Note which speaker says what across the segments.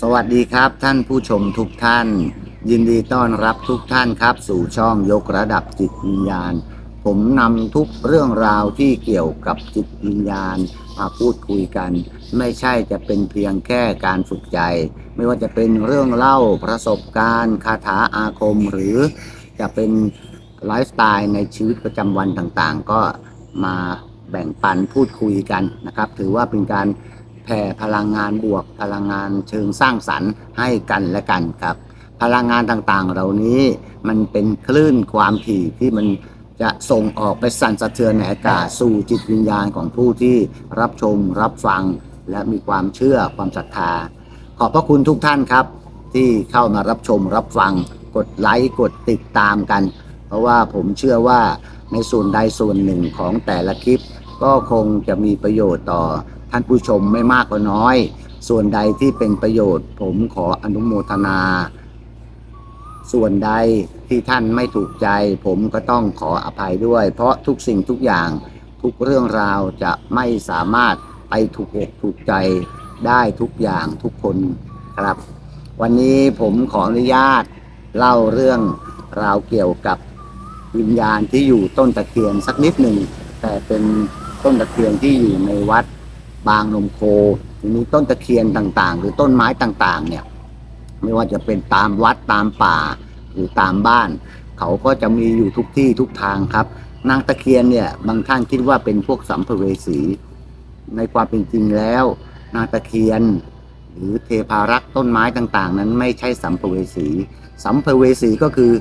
Speaker 1: สวัสดีครับท่านผู้ชมทุกท่าน ยินดีต้อนรับทุกท่านครับ สู่ช่องยกระดับจิตวิญญาณ ผมนำทุกเรื่องราวที่เกี่ยวกับจิตวิญญาณมาพูดคุยกัน ไม่ใช่จะเป็นเพียงแค่การฝึกใจ ไม่ว่าจะเป็นเรื่องเล่าประสบการณ์คาถาอาคม หรือจะเป็นไลฟ์สไตล์ในชีวิตประจำวันต่างๆ ก็มาแบ่งปันพูดคุยกันนะครับ ถือว่าเป็นการ แผ่พลังงานบวกพลังงานเชิงสร้างสรรค์ให้กันและกันครับ พลังงานต่างๆ เหล่านี้มันเป็นคลื่นความถี่ที่มันจะส่งออกไปสั่นสะเทือนในอากาศสู่จิตวิญญาณของผู้ที่รับชมรับฟัง และมีความเชื่อความศรัทธา ขอบพระคุณทุกท่านครับ ที่เข้ามารับชมรับฟังกดไลค์กดติดตามกัน เพราะว่าผมเชื่อว่าในส่วนใดส่วนหนึ่งของแต่ละคลิป ก็คงจะมีประโยชน์ต่อ ท่านผู้ชมไม่มากก็น้อย ส่วนใดที่เป็นประโยชน์ ผมขออนุโมทนา ส่วนใดที่ท่านไม่ถูกใจ ผมก็ต้องขออภัยด้วย เพราะทุกสิ่งทุกอย่างทุกเรื่องราวจะไม่สามารถไปถูกอกถูกใจได้ทุกอย่างทุกคนครับ วันนี้ผมขออนุญาตเล่าเรื่องราวเกี่ยวกับวิญญาณที่อยู่ต้นตะเคียนสักนิดหนึ่งแต่เป็นต้นตะเคียนที่อยู่ในวัด บางนมโคทีนี้ต้นตะเคียนต่างๆ หรือต้นไม้ต่างๆ เนี่ย ไม่ว่าจะเป็นตามวัดตามป่า หรือตามบ้าน เขาก็จะมีอยู่ทุกที่ทุกทางครับ นางตะเคียนเนี่ย บางท่านคิดว่าเป็นพวกสัมภเวสี ในความเป็นจริงแล้ว นางตะเคียน หรือเทพารักษ์ต้นไม้ต่างๆ นั้นไม่ใช่สัมภเวสี สัมภเวสีก็คือ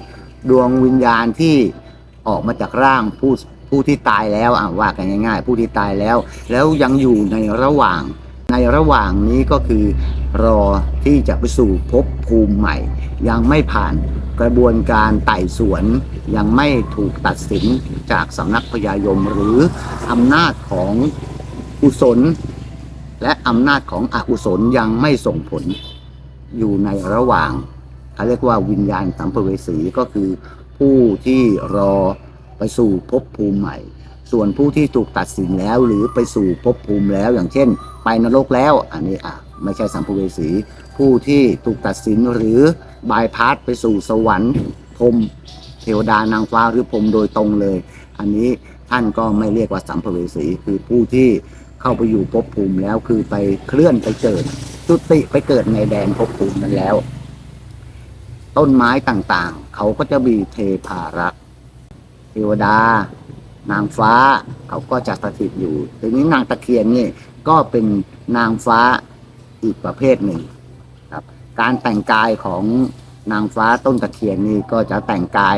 Speaker 1: ดวงวิญญาณที่ออกมาจากร่างผู้ ผู้ที่ตายแล้วอะว่ากันง่าย ๆ ผู้ที่ตายแล้ว แล้วยังอยู่ในระหว่างในระหว่างนี้ก็คือรอที่จะไปสู่ภพภูมิใหม่ ยังไม่ผ่านกระบวนการไต่สวน ยังไม่ถูกตัดสินจากสำนักพญายมหรืออำนาจของกุศล และอำนาจของอกุศลยังไม่ส่งผลอยู่ในระหว่างเขาเรียกว่าวิญญาณสัมภเวสีก็คือผู้ที่รอ ไปสู่ภพภูมิใหม่ ส่วนผู้ที่ถูกตัดสินแล้วหรือไปสู่ภพภูมิแล้วอย่างเช่น ไปนรกแล้ว อันนี้อะไม่ใช่สัมภเวสี ผู้ที่ถูกตัดสินหรือบายพาสไปสู่สวรรค์พรมเทวดานางฟ้าหรือพรมโดยตรงเลย อันนี้ท่านก็ไม่เรียกว่าสัมภเวสีคือผู้ที่เข้าไปอยู่ภพภูมิแล้วคือไปเคลื่อนไปเกิดจุติไปเกิดในแดนภพภูมินั้นแล้ว ต้นไม้ต่างๆ เขาก็จะมีเทพารักษ เทวดา นางฟ้าเขาก็จะสถิตอยู่ทีนี้นางตะเคียนนี่ก็เป็นนางฟ้าอีกประเภทหนึ่งครับ การแต่งกายของนางฟ้าต้นตะเคียนนี่ก็จะแต่งกาย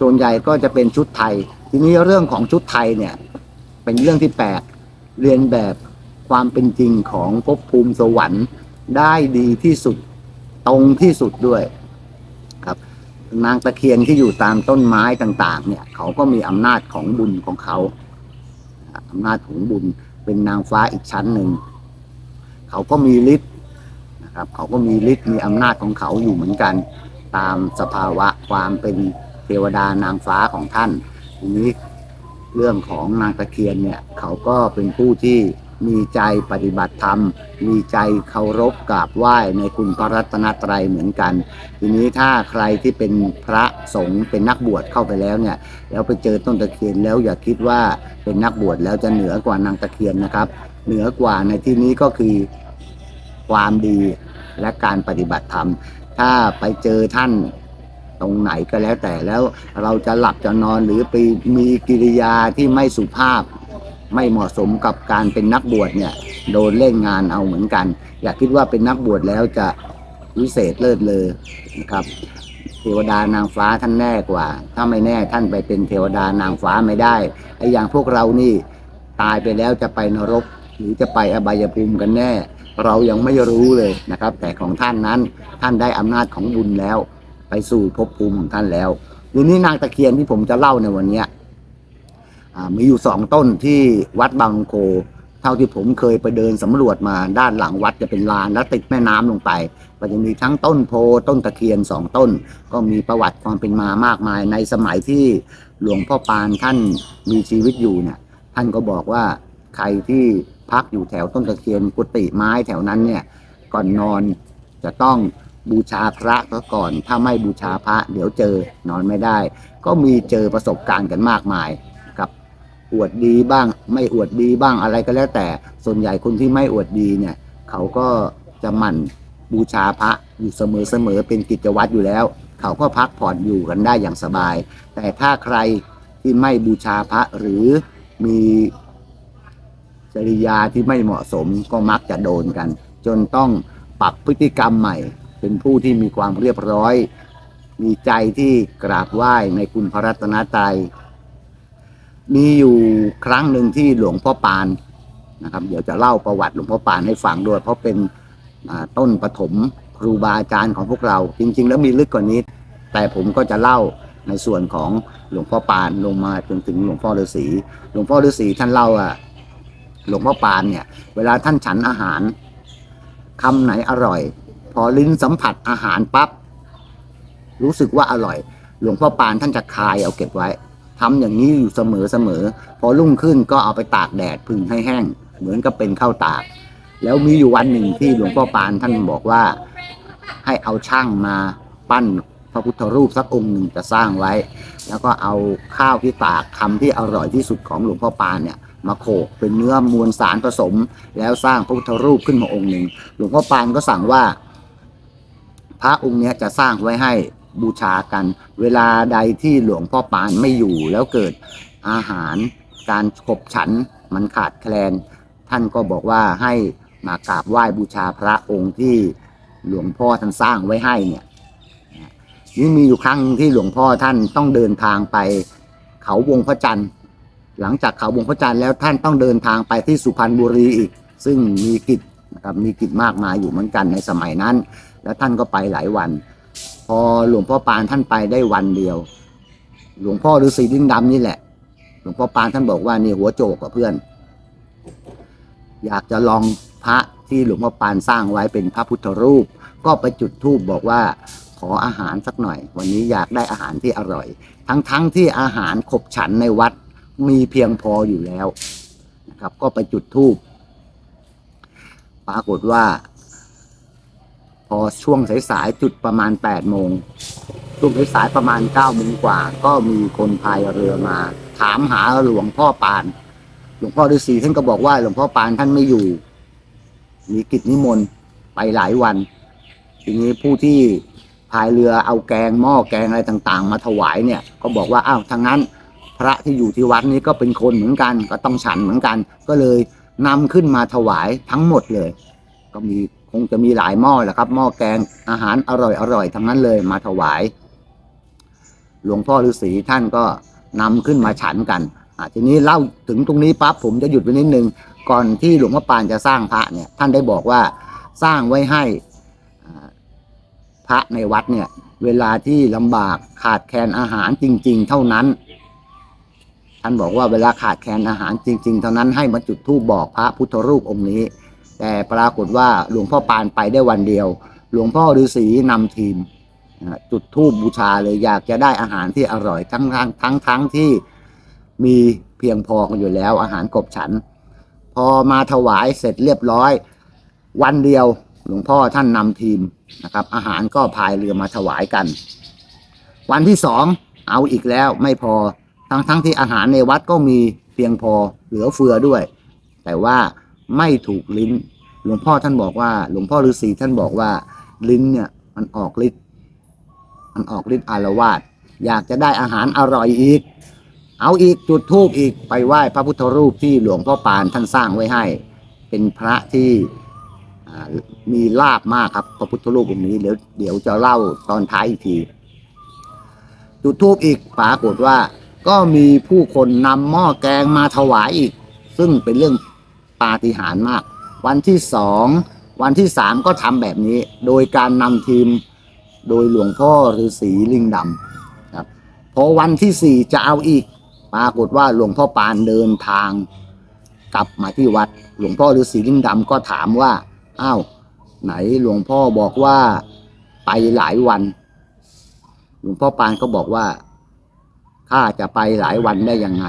Speaker 1: ส่วนใหญ่ก็จะเป็นชุดไทย ทีนี้เรื่องของชุดไทยเนี่ย เป็นเรื่องที่แปลกเรียนแบบความเป็นจริงของภพภูมิสวรรค์ได้ดีที่สุดตรงที่สุดด้วย นางตะเคียนที่อยู่ตามต้นไม้ต่าง ๆ เนี่ย เขาก็มีอำนาจของบุญของเขาอำนาจของบุญเป็นนางฟ้าอีกชั้นหนึ่ง เขาก็มีฤทธิ์นะครับ เขาก็มีฤทธิ์มีอำนาจของเขาอยู่เหมือนกัน ตามสภาวะความเป็นเทวดานางฟ้าของท่าน ทีนี้เรื่องของนางตะเคียนเนี่ย เขาก็เป็นผู้ที่ มีใจปฏิบัติธรรม มีใจเคารพกราบไหว้ในคุณพระรัตนตรัยเหมือนกัน ทีนี้ถ้าใครที่เป็นพระสงฆ์เป็นนักบวชเข้าไปแล้วเนี่ยแล้วไปเจอต้นตะเคียนแล้วอย่าคิดว่าเป็นนักบวชแล้วจะเหนือกว่านางตะเคียนนะครับ เหนือกว่าในที่นี้ก็คือความดีและการปฏิบัติธรรม ถ้าไปเจอท่านตรงไหนก็แล้วแต่แล้วเราจะหลับจะนอนหรือไปมีกิริยาที่ไม่สุภาพ ไม่เหมาะสมกับการเป็นนักบวชเนี่ยโดนเล่นงานเอาเหมือนกัน อย่าคิดว่าเป็นนักบวชแล้วจะวิเศษเลิศเลยนะครับ เทวดานางฟ้าท่านแน่กว่า ถ้าไม่แน่ท่านไปเป็นเทวดานางฟ้าไม่ได้ไอ้อย่างพวกเรานี่ตายไปแล้วจะไปนรก หรือจะไปอบายภูมิกันแน่ เรายังไม่รู้เลยนะครับ แต่ของท่านนั้นท่านได้อำนาจของบุญแล้ว ไปสู่ภพภูมิของท่านแล้วทีนี้นางตะเคียนที่ผมจะเล่าในวันนี้ มีอยู่สองต้นที่วัดบางโค เท่าที่ผมเคยไปเดินสำรวจมาด้านหลังวัดจะเป็นลานแล้วติดแม่น้ำลงไปก็จะมีทั้งต้นโพต้นตะเคียนสองต้น ก็มีประวัติความเป็นมามากมายในสมัยที่หลวงพ่อปานท่านมีชีวิตอยู่เนี่ยท่านก็บอกว่าใครที่พักอยู่แถวต้นตะเคียนกุฏิไม้แถวนั้นเนี่ยก่อนนอนจะต้องบูชาพระก็ก่อน ถ้าไม่บูชาพระ เดี๋ยวเจอนอนไม่ได้ ก็มีเจอประสบการณ์กันมากมาย อวดดีบ้าง ไม่อวดดีบ้างอะไรก็แล้วแต่ส่วนใหญ่คนที่ไม่อวดดีเนี่ย เขาก็จะหมั่นบูชาพระอยู่เสมอๆเป็นกิจวัตรอยู่แล้ว เขาก็พักผ่อนอยู่กันได้อย่างสบาย แต่ถ้าใครที่ไม่บูชาพระหรือมีจริยาที่ไม่เหมาะสมก็มักจะโดนกัน จนต้องปรับพฤติกรรมใหม่ เป็นผู้ที่มีความเรียบร้อย มีใจที่กราบไหว้ในคุณพระรัตนตรัย มีอยู่ครั้งหนึ่งที่หลวงพ่อปานนะครับ เดี๋ยวจะเล่าประวัติหลวงพ่อปานให้ฟังด้วย เพราะเป็นต้นปฐมครูบาอาจารย์ของพวกเรา จริง ๆ แล้วมีลึกกว่านี้ แต่ผมก็จะเล่าในส่วนของหลวงพ่อปานลงมาจนถึงหลวงพ่อฤาษีหลวงพ่อฤาษีท่านเล่าอะหลวงพ่อปานเนี่ย เวลาท่านฉันอาหารคำไหนอร่อย พอลิ้นสัมผัสอาหารปั๊บรู้สึกว่าอร่อย หลวงพ่อปานท่านจะคายเอาเก็บไว้ ทำอย่างนี้อยู่เสมอเสมอพอรุ่งขึ้นก็เอาไปตากแดดพึ่งให้แห้ง เหมือนกับเป็นข้าวตาก แล้วมีอยู่วันหนึ่งที่หลวงพ่อปานท่านบอกว่าให้เอาช่างมาปั้นพระพุทธรูปสักองค์หนึ่งจะสร้างไว้ แล้วก็เอาข้าวที่ตากคำที่อร่อยที่สุดของหลวงพ่อปานเนี่ยมาโขกเป็นเนื้อมวลสารผสม แล้วสร้างพระพุทธรูปขึ้นมาองค์หนึ่งหลวงพ่อปานก็สั่งว่า พระองค์เนี้ยจะสร้างไว้ให้ บูชากัน เวลาใดที่หลวงพ่อปานไม่อยู่แล้วเกิดอาหารการขบฉันมันขาดแคลน ท่านก็บอกว่าให้มากราบไหว้บูชาพระองค์ที่หลวงพ่อท่านสร้างไว้ให้เนี่ยนี่มีอยู่ครั้งที่หลวงพ่อท่านต้องเดินทางไป เขาวงพระจันทร์ หลังจากเขาวงพระจันทร์แล้วท่านต้องเดินทางไปที่สุพรรณบุรีอีก ซึ่งมีกิจนะครับมีกิจมากมายอยู่เหมือนกันในสมัยนั้น แล้วท่านก็ไปหลายวัน พอหลวงพ่อปานท่านไปได้วันเดียว หลวงพ่อฤาษีลิงดำนี่แหละ หลวงพ่อปานท่านบอกว่านี่หัวโจกกับเพื่อน อยากจะลองพระที่หลวงพ่อปานสร้างไว้เป็นพระพุทธรูป ก็ไปจุดธูปบอกว่าขออาหารสักหน่อย วันนี้อยากได้อาหารที่อร่อย ทั้งๆทที่อาหารขบฉันในวัดมีเพียงพออยู่แล้วนะครับ ก็ไปจุดธูปปรากฏว่า พอช่วงสายๆจุดประมาณ8โมงช่วงสายๆประมาณ9โมงกว่า ก็มีคนพายเรือมา ถามหาหลวงพ่อปาน หลวงพ่อฤาษีท่านก็บอกว่าหลวงพ่อปานท่านไม่อยู่ มีกิจนิมนต์ไปหลายวัน ทีนี้ผู้ที่พายเรือเอาแกงหม้อแกงอะไรต่าง ๆ มาถวายเนี่ย ก็บอกว่าอ้าวทางนั้นพระที่อยู่ที่วัดนี้ก็เป็นคนเหมือนกัน ก็ต้องฉันเหมือนกัน ก็เลยนำขึ้นมาถวายทั้งหมดเลย ก็มี คงจะมีหลายหม้อแหละครับ หม้อแกงอาหารอร่อยอร่อยทั้งนั้นเลยมาถวาย หลวงพ่อฤาษีท่านก็นำขึ้นมาฉันกันอะทีนี้เล่าถึงตรงนี้ปั๊บผมจะหยุดไปนิดนึง ก่อนที่หลวงพ่อปานจะสร้างพระเนี่ย ท่านได้บอกว่าสร้างไว้ให้พระในวัดเนี่ย เวลาที่ลำบากขาดแคลนอาหารจริง ๆ เท่านั้น ท่านบอกว่าเวลาขาดแคลนอาหารจริง ๆ เท่านั้นให้มาจุดธูปบอกพระพุทธรูปองค์นี้ แต่ปรากฏว่าหลวงพ่อปานไปได้วันเดียว หลวงพ่อฤาษีนำทีมจุดธูปบูชาเลยอยากจะได้อาหารที่อร่อยทั้งทั้งทั้งทั้งที่มีเพียงพอกันอยู่แล้วอาหารกบฉัน พอมาถวายเสร็จเรียบร้อย วันเดียวหลวงพ่อท่านนำทีมนะครับ อาหารก็พายเรือมาถวายกัน วันที่สองเอาอีกแล้วไม่พอทั้งทั้งที่อาหารในวัดก็มีเพียงพอเหลือเฟือด้วย แต่ว่า ไม่ถูกลิ้น หลวงพ่อท่านบอกว่า หลวงพ่อฤาษีท่านบอกว่า ลิ้นเนี่ยมันออกฤทธิ์มันออกฤทธิ์อารวาสอยากจะได้อาหารอร่อยอีก เอาอีกจุดธูปอีกไปไหว้พระพุทธรูปที่หลวงพ่อปานท่านสร้างไว้ให้ เป็นพระที่มีลาบมากครับพระพุทธรูปองค์นี้เดี๋ยวเดี๋ยวจะเล่าตอนท้ายอีกที จุดธูปอีกปรากฏว่า ก็มีผู้คนนำหม้อแกงมาถวายอีก ซึ่งเป็นเรื่อง ปาฏิหาริย์มาก วันที่สองวันที่สามก็ทำแบบนี้ โดยการนำทีมโดยหลวงพ่อฤาษีลิงดำครับพอวันที่สี่จะเอาอีก ปรากฏว่าหลวงพ่อปานเดินทาง กลับมาที่วัด หลวงพ่อฤาษีลิงดำก็ถามว่าอ้าวไหนหลวงพ่อบอกว่าไปหลายวัน หลวงพ่อปานก็บอกว่าข้าจะไปหลายวันได้ยังไง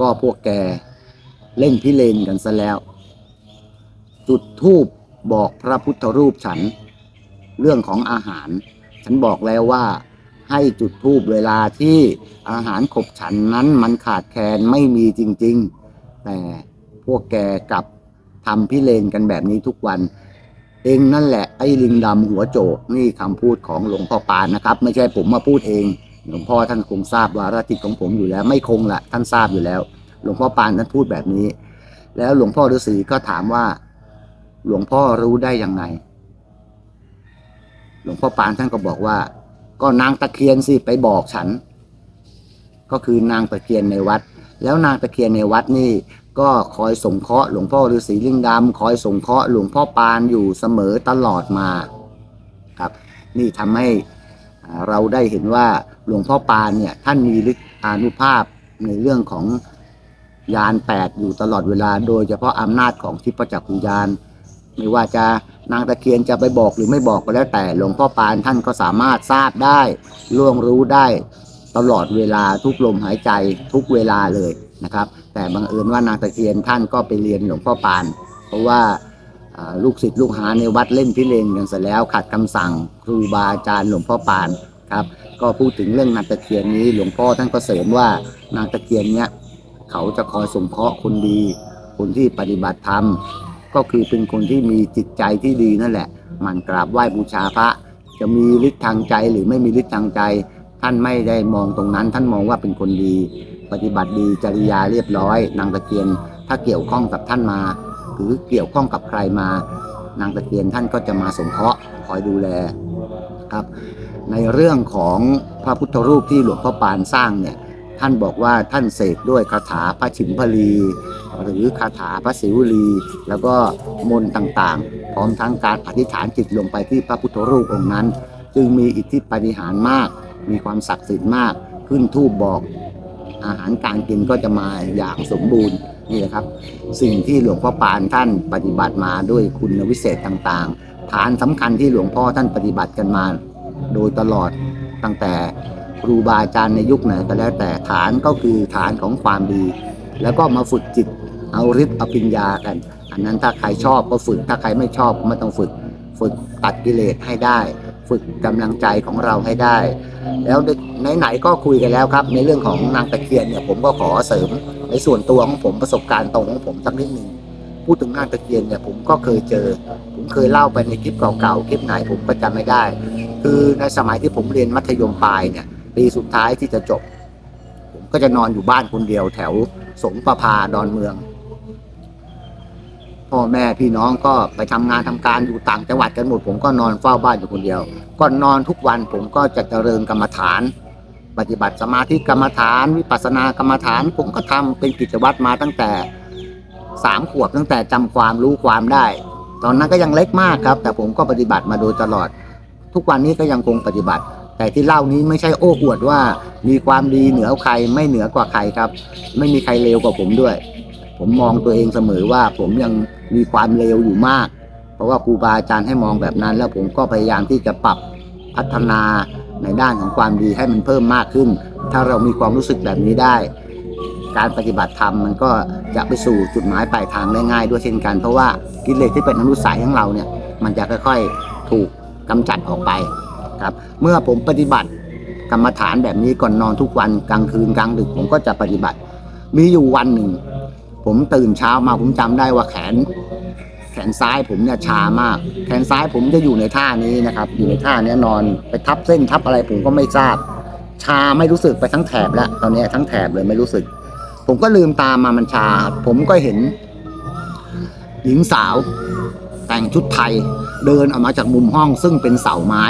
Speaker 1: ก็พวกแก เล่นพิเรนกันซะแล้ว จุดทูบบอกพระพุทธรูปฉัน เรื่องของอาหาร ฉันบอกแล้วว่า ให้จุดธูปเวลาที่อาหารขบฉันนั้นมันขาดแคลนไม่มีจริง ๆ แต่พวกแกกลับทำพิเรนกันแบบนี้ทุกวันเองนั่นแหละไอ้ลิงดำหัวโจกนี่คำพูดของหลวงพ่อปานนะครับ ไม่ใช่ผมมาพูดเอง หลวงพ่อท่านคงทราบวาระจิตของผมอยู่แล้ว ไม่คงละท่านทราบอยู่แล้ว ลวงพ่อปานท่านพูดแบบนี้ แล้วหลวงพ่อฤาษีก็ถามว่า หลวงพ่อรู้ได้ยังไง หลวงพ่อปานท่านก็บอกว่า ก็นางตะเคียนสิไปบอกฉัน ก็คือนางตะเคียนในวัด แล้วนางตะเคียนในวัดนี่ ก็คอยสงเคราะห์หลวงพ่อฤาษีลิงดำคอยสงเคราะห์หลวงพ่อปานอยู่เสมอตลอดมาครับ นี่ทำให้เราได้เห็นว่าหลวงพ่อปานเนี่ยท่านมีฤทธิอานุภาพในเรื่องของ ยานแปดอยู่ตลอดเวลา โดยเฉพาะอำนาจของทิพจักรวิญญาณไม่ว่าจะนางตะเคียนจะไปบอกหรือไม่บอกก็แล้วแต่หลวงพ่อปานท่านก็สามารถทราบได้ล่วงรู้ได้ตลอดเวลาทุกลมหายใจทุกเวลาเลยนะครับ แต่บังเอิญว่านางตะเคียนท่านก็ไปเรียนหลวงพ่อปาน เพราะว่าลูกศิษย์ลูกหาในวัดเล่นพิเรนกันเสร็จแล้วขัดคำสั่งครูบาอาจารย์หลวงพ่อปานครับก็พูดถึงเรื่องนางตะเคียนนี้หลวงพ่อท่านก็เสริมว่านางตะเคียนเนี้ย เขาจะคอยสงเคราะห์คนดี คนที่ปฏิบัติธรรม ก็คือเป็นคนที่มีจิตใจที่ดีนั่นแหละ มันกราบไหว้บูชาพระ จะมีฤทธิ์ทางใจหรือไม่มีฤทธิ์ทางใจ ท่านไม่ได้มองตรงนั้น ท่านมองว่าเป็นคนดี ปฏิบัติดีจริยาเรียบร้อย นางตะเคียนถ้าเกี่ยวข้องกับท่านมา หรือเกี่ยวข้องกับใครมา นางตะเคียนท่านก็จะมาสงเคราะห์คอยดูแลครับ ในเรื่องของพระพุทธรูปที่หลวงพ่อปานสร้างเนี่ย ท่านบอกว่าท่านเสกด้วยคาถาพระฉิมพลี หรือคาถาพระศิวลี แล้วก็มนต์ต่างๆ พร้อมทั้งการอธิษฐานจิตลงไปที่พระพุทธรูปองค์นั้น จึงมีอิทธิปฏิหารมาก มีความศักดิ์สิทธิ์มาก ขึ้นทูบบอก อาหารการกินก็จะมาอย่างสมบูรณ์นี่แหละครับ สิ่งที่หลวงพ่อปานท่านปฏิบัติมาด้วยคุณวิเศษต่างๆ ฐานสำคัญที่หลวงพ่อท่านปฏิบัติกันมา โดยตลอดตั้งแต่ ครูบาอาจารย์ในยุคไหนก็แล้วแต่ฐานก็คือฐานของความดี แล้วก็มาฝึกจิตเอาฤทธิ์เอาปัญญากัน อันนั้นถ้าใครชอบก็ฝึกถ้าใครไม่ชอบก็ไม่ต้องฝึกฝึกตัดกิเลสให้ได้ ฝึกกำลังใจของเราให้ได้ แล้วไหนๆก็คุยกันแล้วครับ ในเรื่องของนางตะเคียนเนี่ยผมก็ขอเสริมในส่วนตัวของผมประสบการณ์ตรงของผมสักนิดหนึ่งพูดถึงนางตะเคียนเนี่ยผมก็เคยเจอ ผมเคยเล่าไปในคลิปเก่าๆคลิปไหนผมก็จำไม่ได้ คือในสมัยที่ผมเรียนมัธยมปลายเนี่ย ปีสุดท้ายที่จะจบ ผมก็จะนอนอยู่บ้านคนเดียวแถวสงประพาดอนเมือง พ่อแม่พี่น้องก็ไปทำงานทำการอยู่ต่างจังหวัดกันหมด ผมก็นอนเฝ้าบ้านอยู่คนเดียวก็นอนทุกวันผมก็จะเจริญกรรมฐาน ปฏิบัติสมาธิกรรมฐาน วิปัสสนากรรมฐาน ผมก็ทำเป็นกิจวัตรมาตั้งแต่สามขวบตั้งแต่จำความรู้ความได้ ตอนนั้นก็ยังเล็กมากครับ แต่ผมก็ปฏิบัติมาโดยตลอด ทุกวันนี้ก็ยังคงปฏิบัติ แต่ที่เล่านี้ไม่ใช่โอ้อวดว่า มีความดีเหนือใครไม่เหนือกว่าใครครับ ไม่มีใครเลวกว่าผมด้วย ผมมองตัวเองเสมอว่าผมยังมีความเลวอยู่มาก เพราะว่าครูบาอาจารย์ให้มองแบบนั้น แล้วผมก็พยายามที่จะปรับพัฒนาในด้านของความดีให้มันเพิ่มมากขึ้น ถ้าเรามีความรู้สึกแบบนี้ได้ การปฏิบัติธรรมมันก็จะไปสู่จุดหมายปลายทางได้ง่ายด้วยเช่นกัน เพราะว่ากิเลสที่เป็นอนุสัยของเราเนี่ย มันจะค่อยๆถูกกำจัดออกไป ครับ เมื่อผมปฏิบัติกรรมฐานแบบนี้ก่อนนอนทุกวันกลางคืนกลางดึกผมก็จะปฏิบัติ มีอยู่วันหนึ่ง ผมตื่นเช้ามาผมจำได้ว่าแขน แขนซ้ายผมเนี่ยชามาก แขนซ้ายผมจะอยู่ในท่านี้นะครับ อยู่ในท่านี้นอนไปทับเส้นทับอะไรผมก็ไม่ทราบ ชาไม่รู้สึกไปทั้งแถบแล้วตอนนี้ทั้งแถบเลยไม่รู้สึก ผมก็ลืมตามมามันชา ผมก็เห็น หญิงสาว แต่งชุดไทย เดินออกมาจากมุมห้องซึ่งเป็นเสาไม้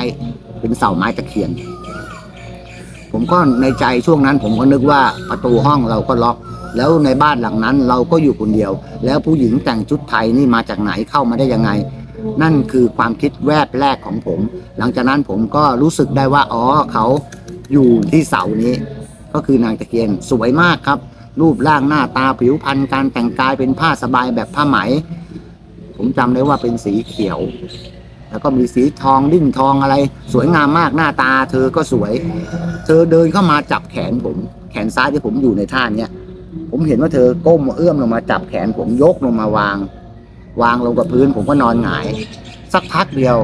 Speaker 1: เป็นเสาไม้ตะเคียน ผมก็ในใจช่วงนั้น ผมก็นึกว่าประตูห้องเราก็ล็อก แล้วในบ้านหลังนั้นเราก็อยู่คนเดียว แล้วผู้หญิงแต่งชุดไทยนี่มาจากไหนเข้ามาได้ยังไง นั่นคือความคิดแวบแรกของผม หลังจากนั้นผมก็รู้สึกได้ว่าอ๋อเขาอยู่ที่เสานี้ ก็คือนางตะเคียนสวยมากครับ รูปร่างหน้าตาผิวพรรณการแต่งกายเป็นผ้าสบายแบบผ้าไหม ผมจำได้ว่าเป็นสีเขียว แล้วก็มีสีทองดิ้นทองอะไร สวยงามมากหน้าตา เธอก็สวย เธอเดินเข้ามาจับแขนผม แขนซ้ายที่ผมอยู่ในท่าเนี้ยผมเห็นว่าเธอก้มเอื้อมลงมาจับแขนผมยกลงมาวาง วางลงกับพื้น ผมก็นอนหงาย สักพักเดียว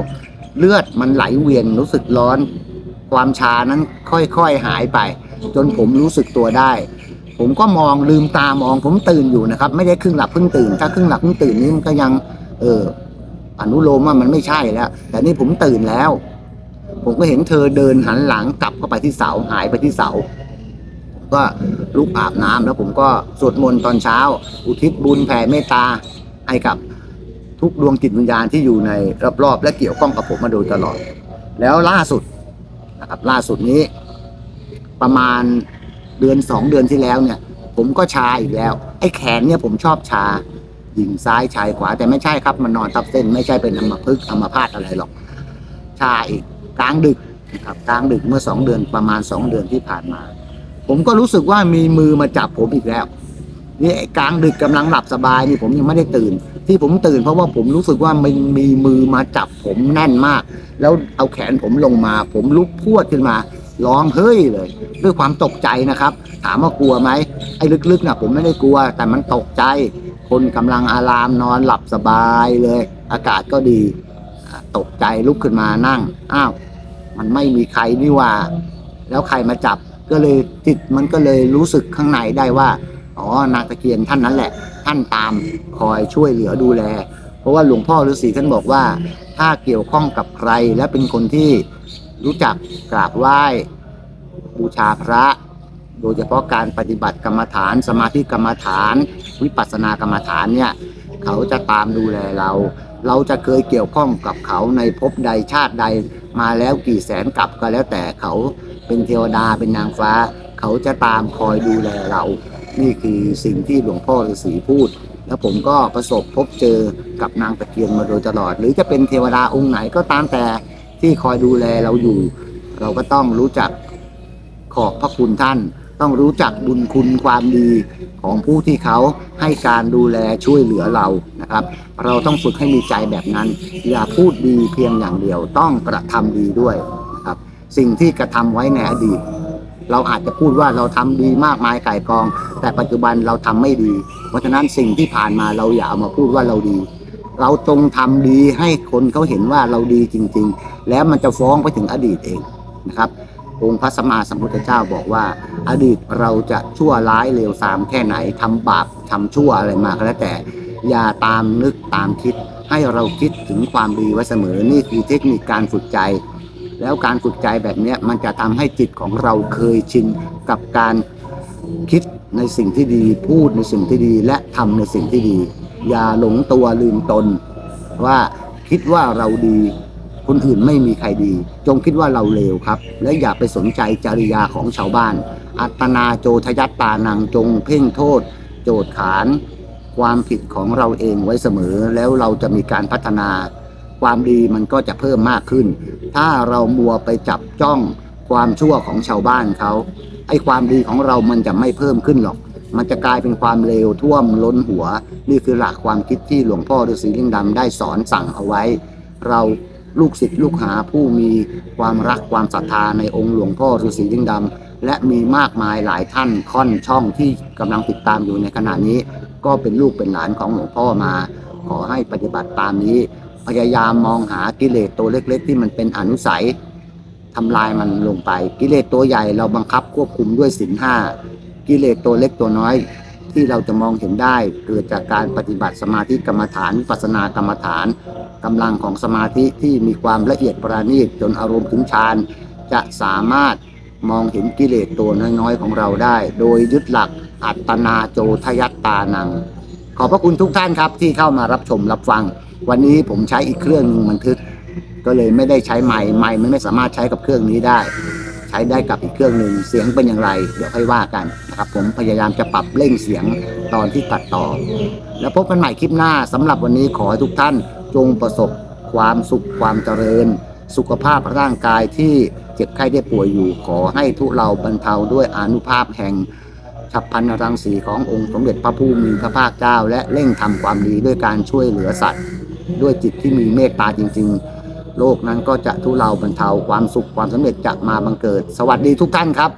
Speaker 1: เลือดมันไหลเวียนรู้สึกร้อน ความชานั้นค่อยๆหายไป จนผมรู้สึกตัวได้ ผมก็มองลืมตามองผมตื่นอยู่นะครับ ไม่ได้ครึ่งหลับครึ่งตื่น ถ้าครึ่งหลับครึ่งตื่นนี้มันก็ยัง เออ อนุโลมว่ามันไม่ใช่แล้ว แต่นี่ผมตื่นแล้ว ผมก็เห็นเธอเดินหันหลังกลับเข้าไปที่เสาหายไปที่เสา ก็ลุกอาบน้ำแล้วผมก็สวดมนต์ตอนเช้า อุทิศบุญแผ่เมตตาให้กับทุกดวงจิตวิญญาณที่อยู่ในรอบๆและเกี่ยวข้องกับผมมาโดยตลอด แล้วล่าสุดนะครับล่าสุดนี้ ประมาณเดือนสองเดือนที่แล้วเนี่ย ผมก็ชาอีกแล้ว ไอ้แขนเนี่ยผมชอบชา หญิงซ้ายชายขวาแต่ไม่ใช่ครับมันนอนทับเส้นไม่ใช่เป็นอัมพฤกษ์อัมพาตอะไรหรอก ชาอีกกลางดึกนะครับกลางดึกเมื่อสองเดือนประมาณสองเดือนที่ผ่านมา ผมก็รู้สึกว่ามีมือมาจับผมอีกแล้วนี่ไอ้กลางดึกกำลังหลับสบายนี่ผมยังไม่ได้ตื่น ที่ผมตื่นเพราะว่าผมรู้สึกว่ามันมีมือมาจับผมแน่นมาก แล้วเอาแขนผมลงมา ผมลุกพวดขึ้นมาร้องเฮ้ยเลย ด้วยความตกใจนะครับ ถามว่ากลัวไหมไอ้ลึกๆนะผมไม่ได้กลัว แต่มันตกใจ คนกำลังอารามนอนหลับสบายเลย อากาศก็ดี ตกใจลุกขึ้นมานั่ง อ้าว มันไม่มีใครนี่ว่า แล้วใครมาจับก็เลยจิตมันก็เลยรู้สึกข้างในได้ว่า อ๋อนางตะเคียนท่านนั้นแหละ ท่านตามคอยช่วยเหลือดูแล เพราะว่าหลวงพ่อฤาษีท่านบอกว่า ถ้าเกี่ยวข้องกับใครและเป็นคนที่รู้จักกราบไหว้บูชาพระ โดยเฉพาะการปฏิบัติกรรมฐาน สมาธิกรรมฐาน วิปัสสนากรรมฐานเนี่ยเขาจะตามดูแลเรา เราจะเคยเกี่ยวข้องกับเขาในภพใดชาติใดมาแล้วกี่แสนกับก็แล้วแต่เขาเป็นเทวดาเป็นนางฟ้า เขาจะตามคอยดูแลเรา นี่คือสิ่งที่หลวงพ่อฤาษีพูด แล้วผมก็ประสบพบเจอกับนางตะเคียนมาโดยตลอด หรือจะเป็นเทวดาองค์ไหนก็ตามแต่ที่คอยดูแลเราอยู่ เราก็ต้องรู้จักขอบพระคุณท่าน ต้องรู้จักบุญคุณความดีของผู้ที่เขาให้การดูแลช่วยเหลือเรานะครับ เราต้องฝึกให้มีใจแบบนั้น อย่าพูดดีเพียงอย่างเดียว ต้องกระทำดีด้วยนะครับ สิ่งที่กระทำไว้ในอดีตเราอาจจะพูดว่าเราทำดีมากมายไก่กอง แต่ปัจจุบันเราทำไม่ดี เพราะฉะนั้นสิ่งที่ผ่านมาเราอย่าเอามาพูดว่าเราดี เราตรงทำดีให้คนเขาเห็นว่าเราดีจริง ๆ แล้วมันจะฟ้องไปถึงอดีตเองนะครับ องค์พระสัมมาสัมพุทธเจ้าบอกว่า อดีตเราจะชั่วร้ายเลวทรามแค่ไหนทำบาปทำชั่วอะไรมาก็แล้วแต่ อย่าตามนึกตามคิด ให้เราคิดถึงความดีไว้เสมอนี่คือเทคนิคการฝึกใจ แล้วการฝึกใจแบบนี้มันจะทำให้จิตของเราเคยชินกับการคิดในสิ่งที่ดี พูดในสิ่งที่ดีและทำในสิ่งที่ดี อย่าหลงตัวลืมตน ว่าคิดว่าเราดี คนอื่นไม่มีใครดี จงคิดว่าเราเลวครับ และอย่าไปสนใจจริยาของชาวบ้าน อัตนาโจทยัตตานังจงเพ่งโทษ โจทขาน ความผิดของเราเองไว้เสมอ แล้วเราจะมีการพัฒนา ความดีมันก็จะเพิ่มมากขึ้น ถ้าเรามัวไปจับจ้องความชั่วของชาวบ้านเขาไอ้ความดีของเรามันจะไม่เพิ่มขึ้นหรอก มันจะกลายเป็นความเลวท่วมล้นหัว นี่คือหลักความคิดที่หลวงพ่อฤาษีลิงดำได้สอนสั่งเอาไว้ เรา ลูกศิษย์ลูกหาผู้มีความรักความศรัทธาในองค์หลวงพ่อฤาษีลิงดำและมีมากมายหลายท่านค่อนช่องที่กำลังติดตามอยู่ในขณะนี้ ก็เป็นลูกเป็นหลานของหลวงพ่อมา ขอให้ปฏิบัติตามนี้ พยายามมองหากิเลสตัวเล็ก ๆ ที่มันเป็นอนุสัยทำลายมันลงไป กิเลสตัวใหญ่เราบังคับควบคุมด้วยศีลห้ากิเลสตัวเล็กตัวน้อย ที่เราจะมองเห็นได้เกิดจากการปฏิบัติสมาธิกรรมฐานวิปัสสนากรรมฐานกำลังของสมาธิที่มีความละเอียดประณีตจนอารมณ์ถึงฌานจะสามารถมองเห็นกิเลสตัวน้อยๆของเราได้ โดยยึดหลักอัตนาโจทยัตตานัง ขอบพระคุณทุกท่านครับที่เข้ามารับชมรับฟัง วันนี้ผมใช้อีกเครื่องหนึงบันทึก ก็เลยไม่ได้ใช้ไม้ไม้มันไม่สามารถใช้กับเครื่องนี้ได้ ช้ได้กับอีกเครื่องหนึ่งเสียงเป็นอย่างไร เดี๋ยวค่อยว่ากันนะครับ ผมพยายามจะปรับเร่งเสียงตอนที่ตัดต่อ แล้วพบกันใหม่คลิปหน้าสำหรับวันนี้ขอให้ทุกท่านจงประสบความสุขความเจริญ สุขภาพร่างกายที่เจ็บไข้ได้ป่วยอยู่ ขอให้ทุเราบรรเทาด้วยอนุภาพแห่งฉับพันรังสีขององค์สมเด็จพระผู้มีพระภาคเจ้า และเร่งทำความดีด้วยการช่วยเหลือสัตว์ ด้วยจิตที่มีเมตตาจริง ๆ โลกนั้นก็จะทุเลาบรรเทาความสุขความสำเร็จจะมาบังเกิด สวัสดีทุกท่านครับ